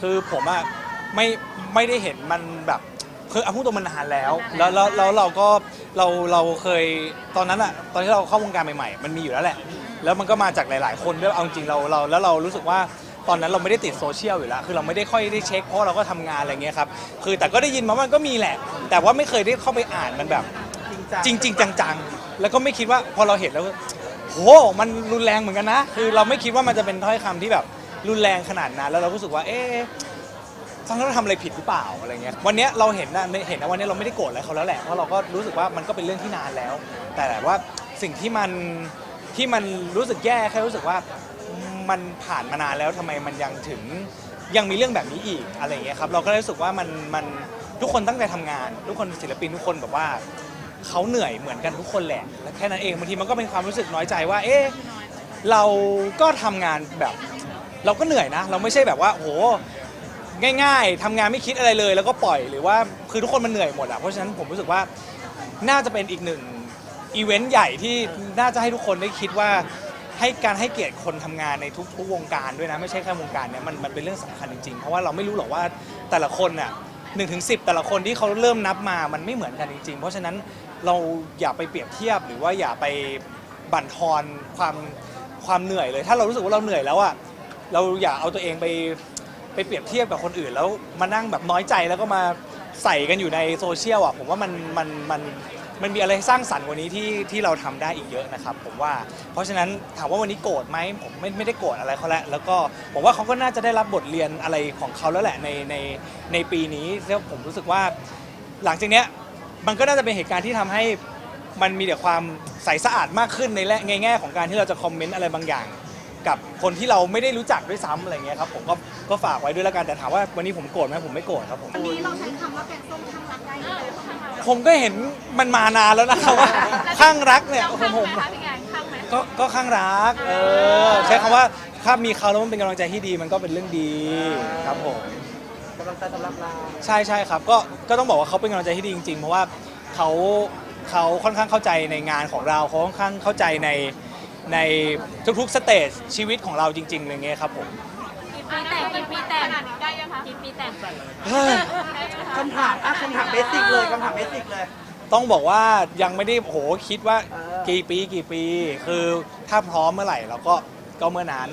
คือผมอะไม่ไม่ได้เห็นมันแบบคือเอาพูดตรงมันนานแล้วแล้วแล้วแล้วเราก็เราเราเคยตอนนั้นอะตอนที่เราเข้าวงการใหม่ๆ มันมีอยู่แล้วแหละ แล้วมันก็มาจากหลาย ๆ คนด้วยเอาจริงๆเราเราแล้วเรารู้สึกว่าตอนนั้นเราไม่ได้ติดโซเชียลอยู่แล้ว คือเราไม่ได้ค่อยได้เช็คเพราะเราก็ทำงานอะไรเงี้ยครับ คือแต่ก็ได้ยินมาว่ามันก็มีแหละ แต่ว่าไม่เคยได้เข้าไปอ่านมันแบบ จริงจังจริงๆจังๆ แล้วก็ไม่คิดว่าพอเราเห็นแล้วก็โห มันรุนแรงเหมือนกันนะ คือเราไม่คิดว่ามันจะเป็นถ้อยคำที่แบบ รุนแรงขนาดนั้น แล้วเรารู้สึกว่า เอ๊ะตอนนั้นเราทำอะไรผิดหรือเปล่าอะไรเงี้ย วันเนี้ยเราเห็นนะเห็นนะวันเนี้ยเราไม่ได้โกรธอะไรเขาแล้วแหละ เพราะเราก็รู้สึกว่ามันก็เป็นเรื่องที่นานแล้ว แต่แบบว่าสิ่งที่มันที่มันรู้สึกแย่แค่รู้สึกว่ามันผ่านมานานแล้วทำไมมันยังถึงยังมีเรื่องแบบนี้อีกอะไรเงี้ยครับ เราก็เลยรู้สึกว่ามันมันทุกคนตั้งใจทำงาน ทุกคนศิลปินทุกคนแบบว่า เขาเหนื่อยเหมือนกันทุกคนแหละและแค่นั้นเองบางทีมันก็เป็นความรู้สึกน้อยใจว่า เอ๊ะ เราก็ทำงานแบบ เราก็เหนื่อยนะ เราไม่ใช่แบบว่าโหง่าย ๆทำงานไม่คิดอะไรเลย แล้วก็ปล่อยหรือว่าคือทุกคนมันเหนื่อยหมดอะเพราะฉะนั้นผมรู้สึกว่าน่าจะเป็นอีกหนึ่งอีเวนต์ใหญ่ที่น่าจะให้ทุกคนได้คิดว่าให้การให้เกียรติคนทำงานในทุกๆวงการด้วยนะไม่ใช่แค่วงการเนี้ยมันมันเป็นเรื่องสำคัญจริงๆ เพราะว่าเราไม่รู้หรอกว่าแต่ละคนน่ะหนึ่งถึงสิแต่ละคนที่เขาเริ่มนับมามันไม่เหมือนกันจริงๆ เพราะฉะนั้นเราอย่าไปเปรียบเทียบหรือว่าอย่าไปบั่นทอนความความเหนื่อยเลย ถ้าเรารู้สึกว่าเราเหนื่อยแล้วอะ เราอย่าเอาตัวเองไปไปเปรียบเทียบกับคนอื่น แล้วมานั่งแบบน้อยใจแล้วก็มาใส่กันอยู่ในโซเชียลอะผมว่ามันมันมันมันมีอะไรสร้างสรรค์กว่านี้ที่ที่เราทำได้อีกเยอะนะครับ ผมว่า เพราะฉะนั้นถามว่าวันนี้โกรธไหมผมไม่ไม่ได้โกรธอะไรเขาแล้วแล้วก็ผมว่าเขาก็น่าจะได้รับบทเรียนอะไรของเขาแล้วแหละในในในปีนี้แล้วผมรู้สึกว่า หลังจากเนี้ยมันก็น่าจะเป็นเหตุการณ์ที่ทำให้มันมีแต่ความใสสะอาดมากขึ้นในแง่ในแง่ของการที่เราจะคอมเมนต์อะไรบางอย่าง กับคนที่เราไม่ได้รู้จักด้วยซ้ำอะไรเงี้ยครับผมก็ก็ฝากไว้ด้วยแล้วกันแต่ถามว่าวันนี้ผมโกรธไหมผมไม่โกรธครับผม วันนี้เราใช้คำว่าแกงส้มข้างรักได้เลยผมก็เห็นมันมานานแล้วนะครับว่าข้างรักเนี่ยเราผมข้างผมไหมคะพี่แกงข้างไหม ก็ก็ข้างรัก เออ ใช้คำว่าถ้ามีเขาแล้วมันเป็นกำลังใจที่ดีมันก็เป็นเรื่องดีครับผมกำลังใจสำหรับเราใช่ใช่ครับก็ก็ต้องบอกว่าเขาเป็นกำลังใจที่ดีจริงๆ เพราะว่าเขาเขาค่อนข้างเข้าใจในงานของเราเขาค่อนข้างเข้าใจใน ในทุกๆสเตจชีวิตของเราจริงๆอะไรเงี้ยครับผมกี่ปีแต่งกี่ปีแต่งได้ยังคะกี่ปีแต่งเฮ้ยคำถามอะคำถามเบสิกเลยคำถามเบสิกเลย ต้องบอกว่ายังไม่ได้โหคิดว่าเออกี่ปีกี่ปี คือถ้าพร้อมเมื่อไหร่เราก็ก็เมื่อนั้น